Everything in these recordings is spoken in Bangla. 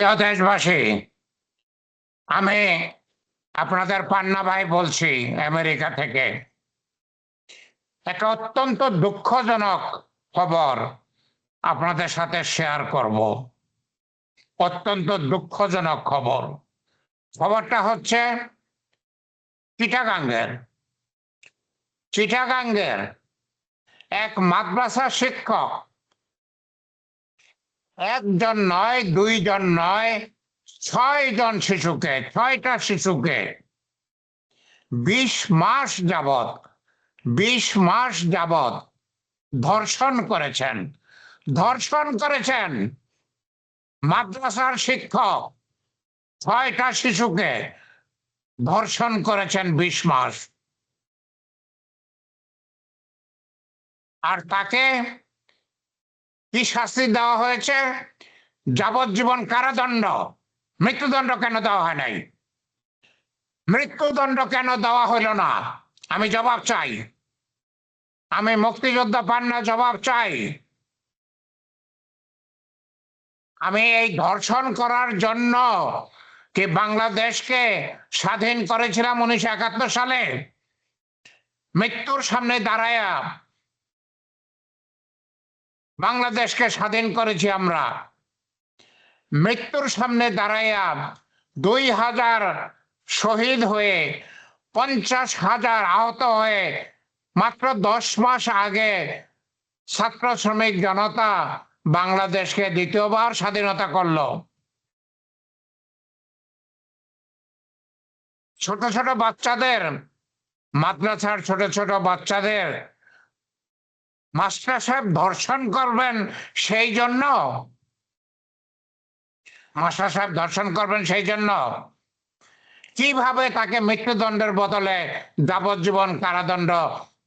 প্রিয় দেশবাসী, আমি আপনাদের পান্না ভাই বলছি আমেরিকা থেকে। একটা অত্যন্ত দুঃখজনক খবর আপনাদের সাথে শেয়ার করব। অত্যন্ত দুঃখজনক খবর। খবরটা হচ্ছে চিটাগাঙ্গের চিটাগাঙ্গের এক মাদ্রাসা শিক্ষক একজন নয়, দুইজন নয় ছয় জন শিশুকে, ছয়টা শিশুকে। বিশ মাস যাবত বিশ মাস যাবত ধর্ষণ করেছেন। ধর্ষণ করেছেন মাদ্রাসার শিক্ষক। ছয়টা শিশুকে ধর্ষণ করেছেন বিশ মাস। আর তাকে কি শাস্তি দেওয়া হয়েছে? যাবজ্জীবন কারাদণ্ড। মৃত্যুদণ্ড কেন দেওয়া হয় নাই? মৃত্যুদণ্ড কেন দেওয়া হইল না? আমি জবাব চাই। আমি মুক্তিযোদ্ধা পান্না জবাব চাই। আমি এই ধর্ষণ করার জন্য কি বাংলাদেশকে স্বাধীন করেছিলাম উনিশশো একাত্তর সালে? মৃত্যুর সামনে দাঁড়ায়া বাংলাদেশকে স্বাধীন করেছি আমরা। মৃত্যুর সামনে দাঁড়াইয়া দুই হাজার শহীদ হয়ে পঞ্চাশ হাজার আহত হয়ে মাত্র দশ মাস আগে ছাত্র শ্রমিক জনতা বাংলাদেশকে দ্বিতীয়বার স্বাধীনতা করল। ছোট ছোট বাচ্চাদের, মাদ্রাসার ছোট ছোট বাচ্চাদের মাস্টার সাহেব ধর্ষণ করবেন সেই জন্য। মাস্টার সাহেব ধর্ষণ করবেন সেই জন্য। কীভাবে তাকে মৃত্যুদণ্ডের বদলে যাবজ্জীবন কারাদণ্ড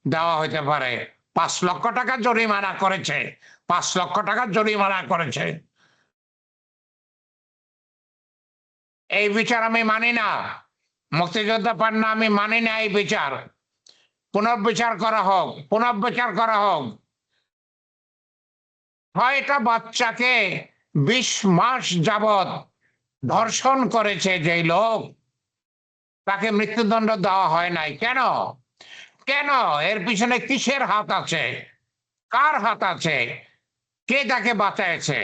দেওয়া হইতে পারে? পাঁচ লক্ষ টাকা জরিমানা করেছে। পাঁচ লক্ষ টাকা জরিমানা করেছে। এই বিচার আমি মানি না। মুক্তিযোদ্ধা পান্না আমি মানি না এই বিচার। পুনর্বিচার করা হোক, পুনর্বিচার করা হোক। ছয়টা বাচ্চাকে বিশ মাস যাবত ধর্ষণ করেছে যেই লোক, তাকে মৃত্যুদণ্ড দেওয়া হয় নাই। কেন? কেন? এর পিছনে কিসের হাত আছে? কার হাত আছে? কে তাকে বাঁচাইছে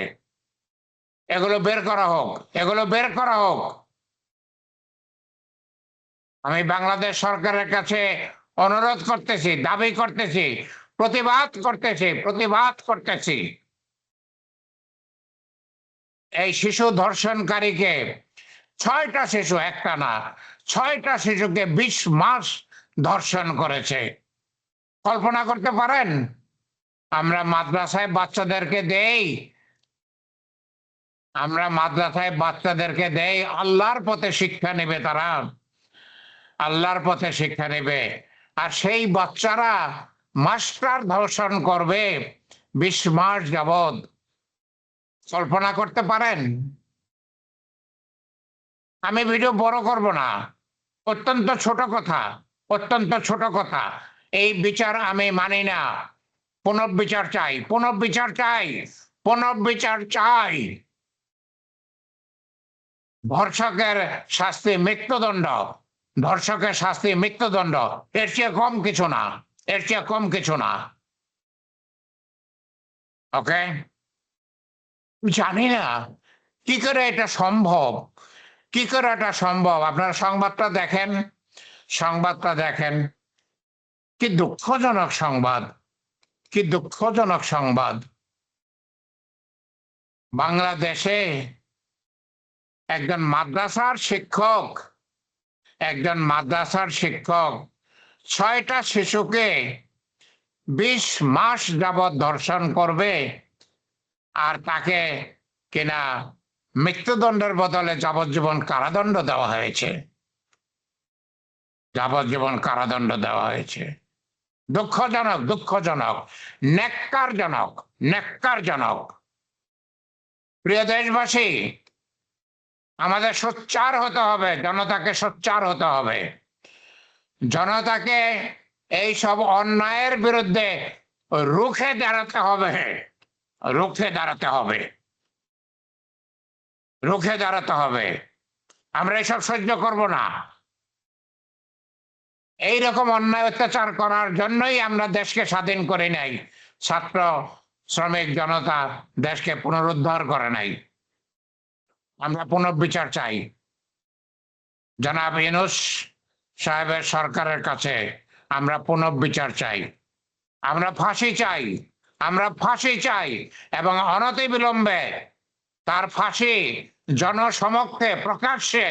এগুলো বের করা হোক, এগুলো বের করা হোক। আমি বাংলাদেশ সরকারের কাছে অনুরোধ করতেছি, দাবি করতেছি, প্রতিবাদ করতেছি প্রতিবাদ করতেছি। এই শিশু ধর্ষণকারীকে, ছয়টা শিশু, একটা না, ছয়টা শিশুকে বিশ মাস ধর্ষণ করেছে। কল্পনা করতে পারেন? আমরা মাদ্রাসায় বাচ্চাদেরকে দেই, আমরা মাদ্রাসায় বাচ্চাদেরকে দেই, আল্লাহর পথে শিক্ষা নেবে তারা। আল্লাহর পথে শিক্ষা নেবে। আর সেই বাচ্চারা মাস্টার ধর্ষণ করবে বিশ মাস যাবৎ। কল্পনা করতে পারেন? আমি ভিডিও বড় করব না। অত্যন্ত ছোট কথা, অত্যন্ত ছোট কথা। এই বিচার আমি মানি না। পুনর্বিচার চাই পুনর্বিচার চাই পুনর্বিচার চাই। ধর্ষকের শাস্তি মৃত্যুদণ্ড। ধর্ষকের শাস্তি মৃত্যুদণ্ড। এর চেয়ে কম কিছু না। এর চেয়ে কম কিছু না। ওকে? জানি না। কি করে এটা সম্ভব? কি করে এটা সম্ভব? আপনারা সংবাদটা দেখেন। সংবাদটা দেখেন। কি দুঃখজনক সংবাদ। কি দুঃখজনক সংবাদ। বাংলাদেশে একজন মাদ্রাসার শিক্ষক একজন মাদ্রাসার শিক্ষক, ছয়টা শিশুকে বিশ মাস যাবৎ ধর্ষণ করবে আর তাকে কিনা মৃত্যুদণ্ডের বদলে যাবজ্জীবন কারাদণ্ড দেওয়া হয়েছে। যাবজ্জীবন কারাদণ্ড দেওয়া হয়েছে। দুঃখজনক দুঃখজনক নেককারজনক নেককারজনক প্রিয় দেশবাসী আমাদের সোচ্চার হতে হবে, জনতাকে সোচ্চার হতে হবে। জনতাকে এই সব অন্যায়ের বিরুদ্ধে রুখে দাঁড়াতে হবে, রুখে দাঁড়াতে হবে, রুখে দাঁড়াতে হবে। আমরা এসব সহ্য করব না। এই রকম অন্যায় অত্যাচার করার জন্যই আমরা দেশকে স্বাধীন করে নাই। ছাত্র, শ্রমিক, জনতা দেশকে পুনরুদ্ধার করে নাই। আমরা পুনর্বিচার চাই। জনাব ইনুস সাহেবের সরকারের কাছে আমরা পুনর্বিচার চাই। আমরা ফাঁসি চাই। আমরা ফাঁসি চাই এবং অনতিবিলম্বে তার ফাঁসি জনসমক্ষে প্রকাশ্যে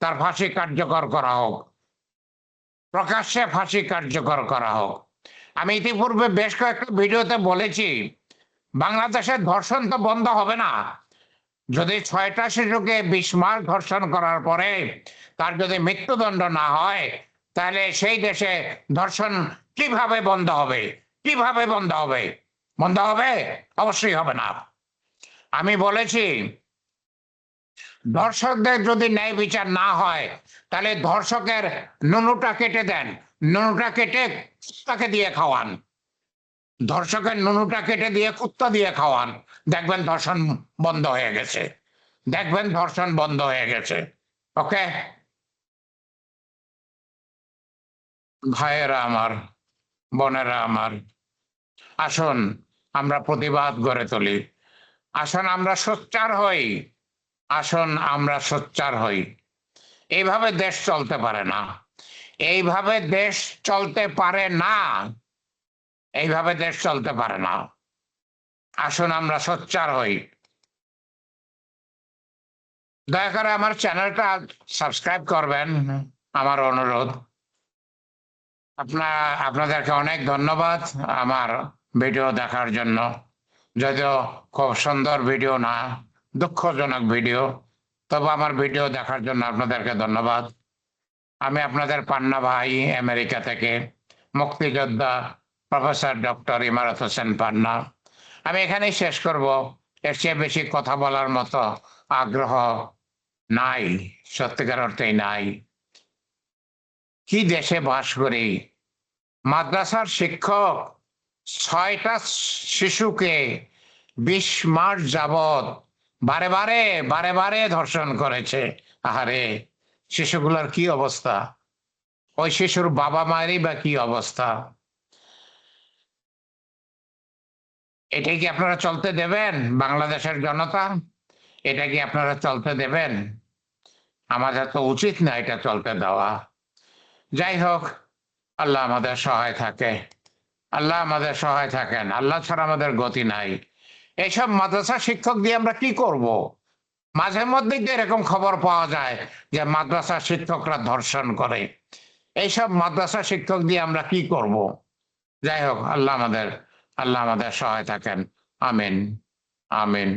তার ফাঁসি কার্যকর করা হোক। প্রকাশ্যে ফাঁসি কার্যকর করা হোক। আমি ইতিপূর্বে বেশ কয়েকটা ভিডিওতে বলেছি, বাংলাদেশের ধর্ষণ তো বন্ধ হবে না। যদি ছয়টা শিশুকে বিশ মাস ধর্ষণ করার পরে তার যদি মৃত্যুদণ্ড না হয়, তাহলে সেই দেশে ধর্ষণ কীভাবে বন্ধ হবে? কীভাবে বন্ধ হবে? বন্ধ হবে? অবশ্যই হবে না। আমি বলেছি, ধর্ষকদের যদি ন্যায় বিচার না হয়, তাহলে ধর্ষকের নুনুটা কেটে দেন। নুনুটা কেটে তাকে দিয়ে খাওয়ান। ধর্ষকের নুনুটা কেটে দিয়ে কুত্তা দিয়ে খাওয়ান। দেখবেন ধর্ষণ বন্ধ হয়ে গেছে। দেখবেন ধর্ষণ বন্ধ হয়ে গেছে। ওকে? ভাইয়েরা আমার, বোনেরা আমার, আসুন, আমরা প্রতিবাদ গড়ে তুলি। আসুন আমরা সোচ্চার হই। আসুন আমরা সোচ্চার হই। এইভাবে দেশ চলতে পারে না। এইভাবে দেশ চলতে পারে না। এইভাবে দেশ চলতে পারে না। আসুন আমরা সোচ্চার হই। দয়া করে আমার চ্যানেলটা সাবস্ক্রাইব করবেন, আমার অনুরোধ। আপনার, আপনাদেরকে অনেক ধন্যবাদ আমার ভিডিও দেখার জন্য। যদিও খুব সুন্দর ভিডিও না, দুঃখজনক ভিডিও, তবে আমার ভিডিও দেখার জন্য আপনাদেরকে ধন্যবাদ। আমি আপনাদের পান্না ভাই, আমেরিকা থেকে, মুক্তিযোদ্ধা প্রফেসর ডক্টর ইমারত হোসেন পান্না আমি এখানেই শেষ করব। এর চেয়ে বেশি কথা বলার মতো আগ্রহ নাই, সত্যিকার অর্থেই নাই। কি দেশে বাস করি? মাদ্রাসার শিক্ষক ছয়টা শিশুকে বিশ মাস যাবত বারে বারে বারে বারে ধর্ষণ করেছে। আহারে, শিশুগুলোর কি অবস্থা? ওই শিশুর বাবা মায়েরই বা কি অবস্থা? এটাই কি আপনারা চলতে দেবেন, বাংলাদেশের জনতা? এটা কি আপনারা চলতে দেবেন? আমাদের তো উচিত না এটা চলতে দেওয়া। যাই হোক, আল্লাহ আমাদের সহায় থাকে। আল্লাহ আমাদের সহায় থাকেন। আল্লাহ ছাড়া আমাদের গতি নাই। এইসব মাদ্রাসা শিক্ষক দিয়ে আমরা কি করব। মাঝে মধ্যেই তো এরকম খবর পাওয়া যায় যে মাদ্রাসা শিক্ষকরা ধর্ষণ করে। এইসব মাদ্রাসা শিক্ষক দিয়ে আমরা কি করব। যাই হোক, আল্লাহ আমাদের আল্লাহ আমাদের সহায় থাকেন। আমিন। আমিন।